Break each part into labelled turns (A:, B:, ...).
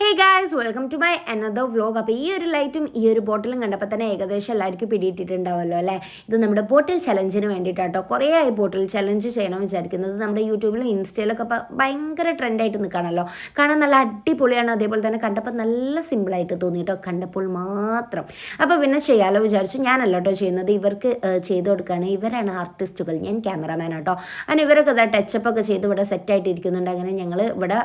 A: Hey guys welcome to my another vlog അപ്പോൾ ഈ ഒരു ലൈറ്റും ഈ ഒരു ബോട്ടിലും കണ്ടപ്പോൾ തന്നെ ഏകദേശം എല്ലാവർക്കും പിടിയിട്ടിട്ടുണ്ടാവുമല്ലോ അല്ലേ? ഇത് നമ്മുടെ ബോട്ടിൽ ചലഞ്ചിന് വേണ്ടിയിട്ടാട്ടോ. കുറേ ആയി ബോട്ടിൽ ചലഞ്ച് ചെയ്യണമെന്ന് വിചാരിക്കുന്നത്. നമ്മുടെ യൂട്യൂബിലും ഇൻസ്റ്റയിലൊക്കെ ഇപ്പോൾ ഭയങ്കര ട്രെൻഡായിട്ട് നിൽക്കുകയാണല്ലോ. കാണാൻ നല്ല അടിപൊളിയാണ്. അതേപോലെ തന്നെ കണ്ടപ്പോൾ നല്ല സിമ്പിളായിട്ട് തോന്നി കേട്ടോ. കണ്ടപ്പോൾ മാത്രം. അപ്പോൾ പിന്നെ ചെയ്യാലോ വിചാരിച്ചു. ഞാനല്ല കേട്ടോ ചെയ്യുന്നത്. ഇവർക്ക് ചെയ്തു കൊടുക്കുകയാണ്. ഇവരാണ് ആർട്ടിസ്റ്റുകൾ ഞാൻ ക്യാമറാമാൻ കേട്ടോ അങ്ങനെ ഇവരൊക്കെ ഇതാ ഒക്കെ ചെയ്ത് ഇവിടെ സെറ്റായിട്ട് ഇരിക്കുന്നുണ്ട് അങ്ങനെ ഞങ്ങൾ ഇവിടെ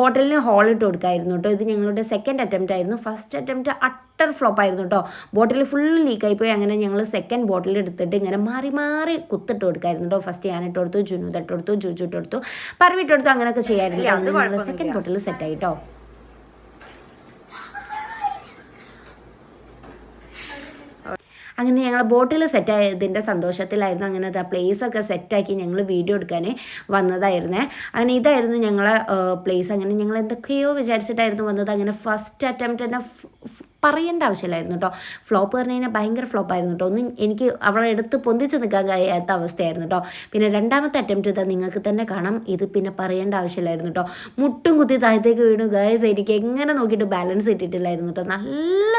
A: ബോട്ടിലിന് ഹോൾ ഇട്ട് കൊടുക്കായിരുന്നു കേട്ടോ ഇത് ഞങ്ങളുടെ സെക്കൻഡ് അറ്റംപ്റ്റ് ആയിരുന്നു. ഫസ്റ്റ് അറ്റംപ്റ്റ് അട്ടർ ഫ്ലോപ്പ് ആയിരുന്നു കേട്ടോ ബോട്ടിൽ ഫുൾ ലീക്കായി പോയി അങ്ങനെ ഞങ്ങൾ സെക്കൻഡ് ബോട്ടിൽ എടുത്തിട്ട് ഇങ്ങനെ മാറി മാറി കുത്തിട്ട് കൊടുക്കായിരുന്നു കേട്ടോ ഫസ്റ്റ് ഞാൻ ഇട്ട് കൊടുത്തു ജുനു കൊടുത്തു ജുജു ഇട്ട് കൊടുത്തു പറവിട്ട് കൊടുത്തു അങ്ങനെയൊക്കെ ചെയ്യാറില്ല സെക്കൻഡ് ബോട്ടിൽ സെറ്റായി കേട്ടോ അങ്ങനെ ഞങ്ങൾ ബോട്ടിൽ സെറ്റായതിന്റെ സന്തോഷത്തിലായിരുന്നു അങ്ങനെ ആ പ്ലേസ് ഒക്കെ സെറ്റാക്കി ഞങ്ങൾ വീഡിയോ എടുക്കാൻ വന്നതായിരുന്നേ. അങ്ങനെ ഇതായിരുന്നു ഞങ്ങളെ പ്ലേസ് അങ്ങനെ ഞങ്ങൾ എന്തൊക്കെയോ വിചാരിച്ചിട്ടായിരുന്നു വന്നത്. അങ്ങനെ ഫസ്റ്റ് അറ്റംപ്റ്റ് തന്നെ പറയേണ്ട ആവശ്യമില്ലായിരുന്നു കേട്ടോ ഫ്ലോപ്പ് പറഞ്ഞു കഴിഞ്ഞാൽ ഭയങ്കര ഫ്ലോപ്പായിരുന്നു കേട്ടോ ഒന്നും എനിക്ക് അവളെ എടുത്ത് പൊന്തിച്ച് നിൽക്കാൻ കഴിയാത്ത അവസ്ഥയായിരുന്നു കേട്ടോ പിന്നെ രണ്ടാമത്തെ അറ്റംപ്റ്റ് ഇതാ നിങ്ങൾക്ക് തന്നെ കാണാം. ഇത് പിന്നെ പറയേണ്ട ആവശ്യമില്ലായിരുന്നു കേട്ടോ മുട്ടും കുത്തി താഴത്തേക്ക് വീണു. ഗായസ് എനിക്ക് എങ്ങനെ നോക്കിയിട്ട് ബാലൻസ് ഇട്ടിട്ടില്ലായിരുന്നു കേട്ടോ നല്ല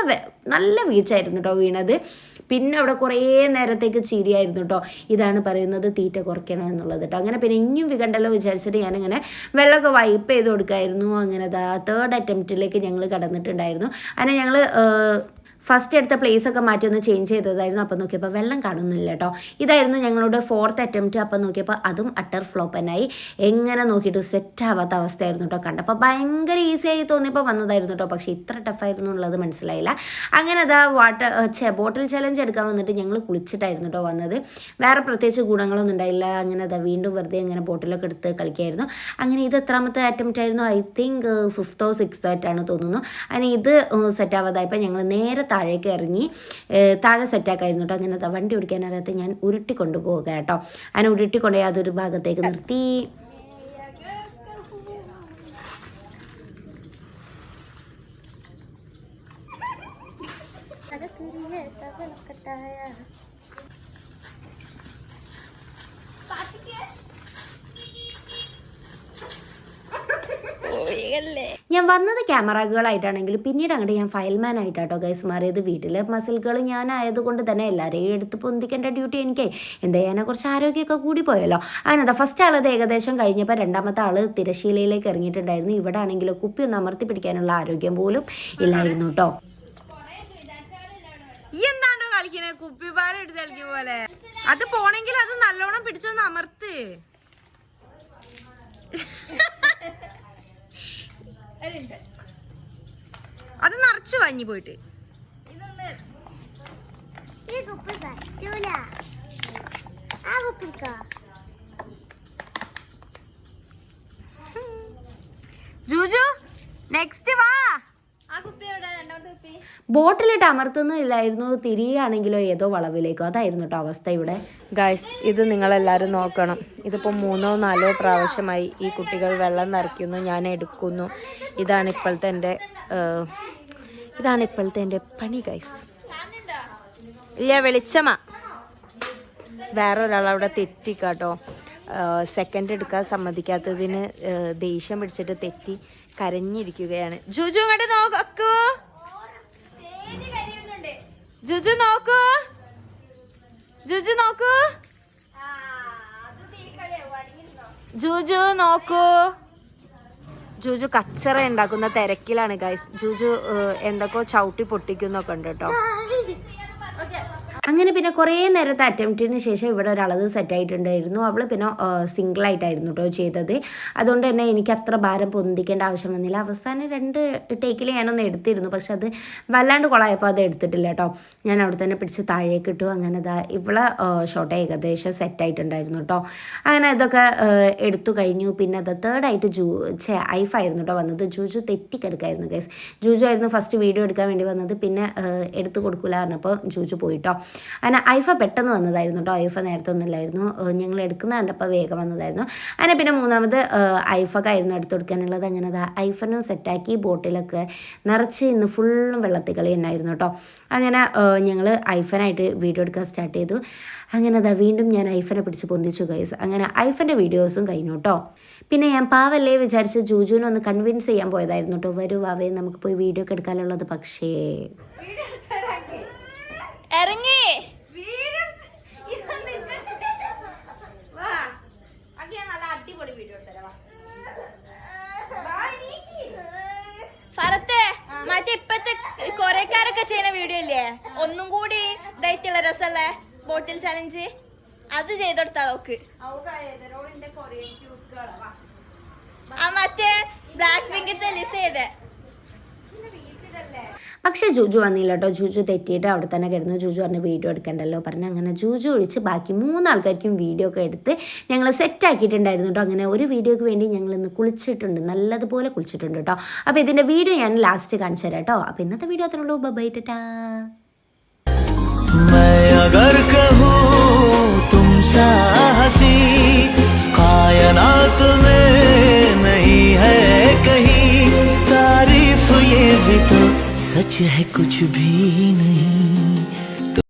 A: നല്ല വീഴ്ചയായിരുന്നു കേട്ടോ വീണത്. പിന്നെ അവിടെ കുറേ നേരത്തേക്ക് ചിരിയായിരുന്നു കേട്ടോ ഇതാണ് പറയുന്നത് തീറ്റ കുറയ്ക്കണം എന്നുള്ളത് കേട്ടോ അങ്ങനെ പിന്നെ ഇനിയും വികണ്ടല്ലോ വിചാരിച്ചിട്ട് ഞാനിങ്ങനെ വെള്ളമൊക്കെ വൈപ്പ് ചെയ്ത് കൊടുക്കായിരുന്നു. അങ്ങനെ തേർഡ് അറ്റംപ്റ്റിലേക്ക് ഞങ്ങൾ കടന്നിട്ടുണ്ടായിരുന്നു. അങ്ങനെ ഞങ്ങൾ 呃 ഫസ്റ്റ് എടുത്ത പ്ലേസ് ഒക്കെ മാറ്റി ഒന്ന് ചേഞ്ച് ചെയ്തതായിരുന്നു. അപ്പം നോക്കിയപ്പോൾ വെള്ളം കാണുന്നില്ല കേട്ടോ ഇതായിരുന്നു ഞങ്ങളുടെ ഫോർത്ത് അറ്റംപ്റ്റ് അപ്പം നോക്കിയപ്പോൾ അതും അട്ടർ ഫ്ലോപ്പ് തന്നെയായി എങ്ങനെ നോക്കിയിട്ട് സെറ്റ് ആവാത്ത അവസ്ഥയായിരുന്നു കേട്ടോ കണ്ടപ്പോൾ ഭയങ്കര ഈസി ആയി തോന്നിയപ്പോൾ വന്നതായിരുന്നു കേട്ടോ പക്ഷേ ഇത്ര ടഫായിരുന്നു എന്നുള്ളത് മനസ്സിലായില്ല. അങ്ങനെ അതാ വാട്ടർ ബോട്ടിൽ ചലഞ്ച് എടുക്കാൻ വന്നിട്ട് ഞങ്ങൾ കുളിച്ചിട്ടായിരുന്നു കേട്ടോ വന്നത്. വേറെ പ്രത്യേകിച്ച് ഗുണങ്ങളൊന്നും ഉണ്ടായില്ല. അങ്ങനെ അതാ വീണ്ടും വെറുതെ അങ്ങനെ ബോട്ടിലൊക്കെ എടുത്ത് കളിക്കായിരുന്നു. അങ്ങനെ ഇത് എത്രാമത്തെ അറ്റംപ്റ്റ് ആയിരുന്നു? ഐ തിങ്ക് ഫിഫ്ത്തോ സിക്സ്തോ ആയിട്ടാണ് തോന്നുന്നു. അങ്ങനെ ഇത് സെറ്റ് ആവാതായപ്പോൾ ഞങ്ങൾ നേരെ താഴേക്ക് ഇറങ്ങി താഴെ സെറ്റാക്കായിരുന്നു കേട്ടോ. അങ്ങനെ വണ്ടി ഓടിക്കാൻ അറിയാത്ത ഞാൻ ഉരുട്ടി പോവുക കേട്ടോ. അങ്ങനെ ഉരുട്ടി യാതൊരു ഭാഗത്തേക്ക് നിർത്തി. ഞാൻ വന്നത് ആയിട്ടാണെങ്കിലും പിന്നീട് അങ്ങോട്ട് ഞാൻ ഫയൽമാൻ ആയിട്ടാട്ടോ ഗൈസ് മാറിയത്. വീട്ടിലെ മസിൽകൾ ഞാൻ ആയതുകൊണ്ട് തന്നെ എല്ലാവരെയും എടുത്ത് പൊന്തിക്കേണ്ട ഡ്യൂട്ടി എനിക്ക്. എന്താ ചെയ്യാനെ കുറച്ച് ആരോഗ്യമൊക്കെ കൂടി പോയല്ലോ. അങ്ങനെ ഫസ്റ്റ് ആളത് ഏകദേശം കഴിഞ്ഞപ്പോൾ രണ്ടാമത്തെ ആൾ തിരശീലയിലേക്ക് ഇറങ്ങിയിട്ടുണ്ടായിരുന്നു. ഇവിടെ ആണെങ്കിലും കുപ്പി ഒന്ന് അമർത്തി പിടിക്കാനുള്ള ആരോഗ്യം പോലും ഇല്ലായിരുന്നു കേട്ടോ
B: എന്താണ്ടോ കളിക്കണേ? കുപ്പിപ്പാലം എടുത്ത് കളിക്കും പോലെ. അത് പോണെങ്കിൽ അത് നല്ലോണം പിടിച്ചൊന്ന് അമർത്ത്. അത് നിറച്ച് വാങ്ങി പോയിട്ട്.
C: ഈ കുപ്പി പറ്റൂല. ആ കുപ്പിക്കോ?
B: ജൂജു നെക്സ്റ്റ് വാ.
A: ബോട്ടിലിട്ട് അമർത്തുന്നില്ലായിരുന്നു. തിരിയുകയാണെങ്കിലോ ഏതോ വളവിലേക്കോ. അതായിരുന്നു കേട്ടോ അവസ്ഥ ഇവിടെ.
B: ഗൈസ് ഇത് നിങ്ങളെല്ലാവരും നോക്കണം. ഇതിപ്പോൾ മൂന്നോ നാലോ പ്രാവശ്യമായി ഈ കുട്ടികൾ വെള്ളം നിറയ്ക്കുന്നു ഞാൻ എടുക്കുന്നു. ഇതാണ് ഇപ്പോഴത്തെ എന്റെ ഇതാണ് ഇപ്പോഴത്തെ എന്റെ പണി ഗൈസ് ഇല്ല വെളിച്ചമാ. വേറെ ഒരാൾ അവിടെ കേട്ടോ സെക്കൻഡ് എടുക്കാൻ സമ്മതിക്കാത്തതിന് ദേഷ്യം പിടിച്ചിട്ട് തെറ്റി. കരഞ്ഞിരിക്കുകയാണ്. ജുജു അങ്ങോട്ട് നോക്കൂ ജുജു നോക്കൂ. ജുജു നോക്കൂ. ജുജു നോക്കൂ. ജുജു കച്ചറ ഉണ്ടാക്കുന്ന തിരക്കിലാണ് ഗൈസ് ജുജു എന്തൊക്കെ എന്തൊക്കെയോ ചവിട്ടി പൊട്ടിക്കുന്നൊക്കെ ഉണ്ട് കേട്ടോ.
A: അങ്ങനെ പിന്നെ കുറേ നേരത്തെ അറ്റംപ്റ്റിന് ശേഷം ഇവിടെ ഒരളവ് സെറ്റായിട്ടുണ്ടായിരുന്നു അവൾ പിന്നെ സിംഗിൾ ആയിട്ടായിരുന്നു കേട്ടോ ചെയ്തത്. അതുകൊണ്ട് തന്നെ എനിക്ക് അത്ര ഭാരം പൊന്തിക്കേണ്ട ആവശ്യം വന്നില്ല. അവസാനം രണ്ട് ടേക്കിൽ ഞാനൊന്ന് എടുത്തിരുന്നു. പക്ഷെ അത് വല്ലാണ്ട് കുളമായപ്പോൾ അത് എടുത്തിട്ടില്ല കേട്ടോ ഞാൻ അവിടെ തന്നെ പിടിച്ച് താഴേക്ക് ഇട്ടു. അങ്ങനെ അതാ ഇവിടെ ഷോട്ട് ഏകദേശം സെറ്റായിട്ടുണ്ടായിരുന്നു കേട്ടോ അങ്ങനെ അതൊക്കെ എടുത്തു കഴിഞ്ഞു. പിന്നെ അത് തേർഡായിട്ട് ജൂ ഛേ ഐഫായിരുന്നു കേട്ടോ വന്നത്. ജൂജു തെറ്റിക്കെടുക്കായിരുന്നു ഗൈസ് ജൂജു ആയിരുന്നു ഫസ്റ്റ് വീഡിയോ എടുക്കാൻ വേണ്ടി വന്നത്. പിന്നെ എടുത്തു കൊടുക്കില്ല പറഞ്ഞപ്പോൾ ജൂജു പോയിട്ടോ അങ്ങനെ ഐഫ പെട്ടെന്ന് വന്നതായിരുന്നു കേട്ടോ ഐഫ നേരത്തെ ഒന്നുമില്ലായിരുന്നു. ഞങ്ങൾ എടുക്കുന്ന കണ്ടപ്പോൾ വേഗം വന്നതായിരുന്നു. അങ്ങനെ പിന്നെ മൂന്നാമത് ഐഫക്കായിരുന്നു എടുത്ത് കൊടുക്കാനുള്ളത്. അങ്ങനെ ദാ ഐഫനും സെറ്റാക്കി ബോട്ടിലൊക്കെ നിറച്ച് ഇന്ന് ഫുള്ളും വെള്ളത്തിൽ കളി തന്നെയായിരുന്നു കേട്ടോ അങ്ങനെ ഞങ്ങൾ ഐഫനായിട്ട് വീഡിയോ എടുക്കാൻ സ്റ്റാർട്ട് ചെയ്തു. അങ്ങനെ അതാ വീണ്ടും ഞാൻ ഐഫനെ പിടിച്ച് പൊന്തിച്ചു ഗൈസ് അങ്ങനെ ഐഫന്റെ വീഡിയോസും കഴിഞ്ഞു കേട്ടോ പിന്നെ ഞാൻ പാവല്ലേ വിചാരിച്ച് ജൂജുവിനെ ഒന്ന് കൺവിൻസ് ചെയ്യാൻ പോയതായിരുന്നു കേട്ടോ വരൂ വാവേ നമുക്ക് പോയി വീഡിയോ ഒക്കെ എടുക്കാനുള്ളത്. പക്ഷേ
B: ഇറങ്ങി. ഫറത്തെ മറ്റേ ഇപ്പത്തെ കൊറേക്കാരൊക്കെ ചെയ്യുന്ന വീഡിയോ ഇല്ലേ? ഒന്നും കൂടി ഇതായിട്ടുള്ള രസമല്ലേ ബോട്ടിൽ ചലഞ്ച് അത് ചെയ്തെടുത്താളോക്ക് ആ മറ്റേ ബ്ലാക്ക് പിങ്കിത്തെ ലിസ് ചെയ്തേ
A: പക്ഷേ ജൂജു വന്നില്ല കേട്ടോ ജൂജു തെറ്റിയിട്ട് അവിടെ തന്നെ കിടന്നു ജൂജു പറഞ്ഞ് വീഡിയോ എടുക്കണ്ടല്ലോ പറഞ്ഞ് അങ്ങനെ ജൂജു ഒഴിച്ച് ബാക്കി മൂന്നാൾക്കാർക്കും വീഡിയോ ഒക്കെ എടുത്ത് ഞങ്ങൾ സെറ്റ് ആക്കിയിട്ടുണ്ടായിരുന്നു കേട്ടോ അങ്ങനെ ഒരു വീഡിയോക്ക് വേണ്ടി ഞങ്ങൾ ഇന്ന് കുളിച്ചിട്ടുണ്ട് നല്ലതുപോലെ കുളിച്ചിട്ടുണ്ട് കേട്ടോ അപ്പോൾ ഇതിൻ്റെ വീഡിയോ ഞാൻ ലാസ്റ്റ് കാണിച്ചു തരാം കേട്ടോ അപ്പോൾ ഇന്നത്തെ വീഡിയോ അത്രേ ഉള്ളൂ ബൈ ടാ
D: मैं अगर कहूँ तुम सा हसी tu es que tu.